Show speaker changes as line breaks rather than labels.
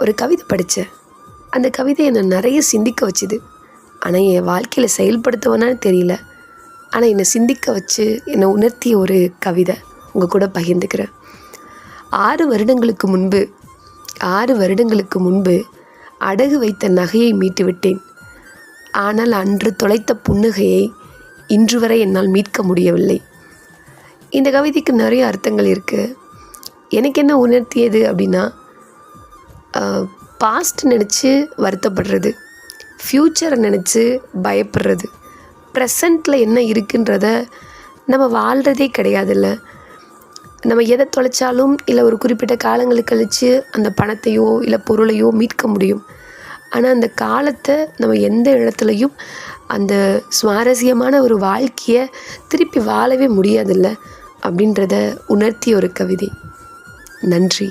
ஒரு கவிதை படித்தேன் அந்த கவிதை என்னை நிறைய சிந்திக்க வச்சுது. ஆனால் என் வாழ்க்கையில் செயல்படுத்துவனான்னு தெரியல. ஆனால் என்னை சிந்திக்க வச்சு என்னை உணர்த்திய ஒரு கவிதை உங்கள் கூட பகிர்ந்துக்கிறேன். ஆறு வருடங்களுக்கு முன்பு ஆறு வருடங்களுக்கு முன்பு அடகு வைத்த நகையை மீட்டு விட்டேன். ஆனால் அன்று தொலைத்த புன்னகையை இன்று வரை என்னால் மீட்க முடியவில்லை. இந்த கவிதைக்கு நிறைய அர்த்தங்கள் இருக்குது எனக்கு என்ன உணர்த்தியது அப்படின்னா பாஸ்ட் நினச்சி வருத்தப்படுறது. ஃப்யூச்சரை நினச்சி பயப்படுறது. ப்ரெசண்ட்டில் என்ன இருக்குன்றத நம்ம வாழ்கிறதே கிடையாதுல்ல. நம்ம எதை தொலைச்சாலும் இல்லை ஒரு குறிப்பிட்ட காலங்களுக்கு கழித்து அந்த பணத்தையோ இல்லை பொருளையோ மீட்க முடியும். ஆனால் அந்த காலத்தை நம்ம எந்த இடத்துலையும் அந்த சுவாரஸ்யமான ஒரு வாழ்க்கையை திருப்பி வாழவே முடியாதுல்ல அப்படின்றத உணர்த்திய ஒரு கவிதை. நன்றி.